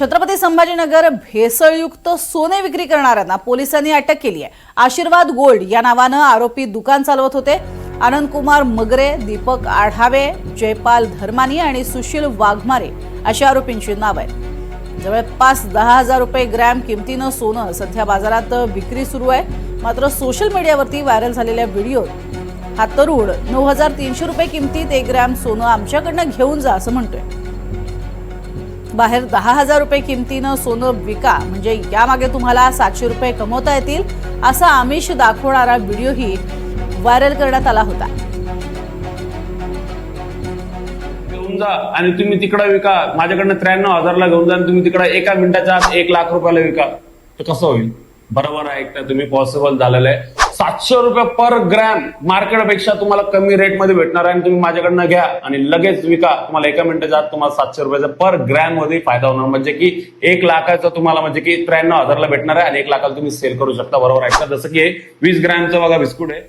छत्रपती संभाजीनगर भेसळयुक्त सोने विक्री करणाऱ्यांना पोलिसांनी अटक केली आहे. आशीर्वाद गोल्ड या नावानं आरोपी दुकान चालवत होते. आनंदकुमार मगरे दीपक आढावे जयपाल धर्मानी आणि सुशील वाघमारे अशा आरोपींची नाव आहेत. जवळपास दहा हजार रुपये ग्रॅम किमतीनं सोनं सध्या बाजारात विक्री सुरू आहे. मात्र सोशल मीडियावरती व्हायरल झालेल्या व्हिडिओत हा तरुण नऊ हजार तीनशे रुपये किमतीत एक ग्रॅम सोनं आमच्याकडनं घेऊन जा असं म्हणतोय. बाहेर दहा हजार रुपये किमतीनं सोनं विका म्हणजे यामागे तुम्हाला सातशे रुपये कमवता येतील असा आमिष दाखवणारा व्हिडिओही व्हायरल करण्यात आला होता. घेऊन जा आणि तुम्ही तिकडे विका. माझ्याकडनं त्र्याण्णव हजारला घेऊन जा आणि तुम्ही तिकडे एका मिनिटाच्या आत एक लाख रुपयाला विका. तर कसं होईल? बरोबर आहे एकटा तुम्ही पॉसिबल झालेलं आहे. सातशे रुपये पर ग्रॅम मार्केटपेक्षा तुम्हाला कमी रेटमध्ये भेटणार आहे आणि तुम्ही माझ्याकडनं घ्या आणि लगेच विका. तुम्हाला एका मिनिटाच्या आत तुम्हाला सातशे रुपयाचा पर ग्रॅममध्ये फायदा होणार. म्हणजे की एक लाखाचा तुम्हाला म्हणजे की त्र्याण्णव हजारला भेटणार आहे आणि एक लाखाला तुम्ही सेल करू शकता. बरोबर आहे जसं की वीस ग्रॅमचं बघा बिस्कुट आहे.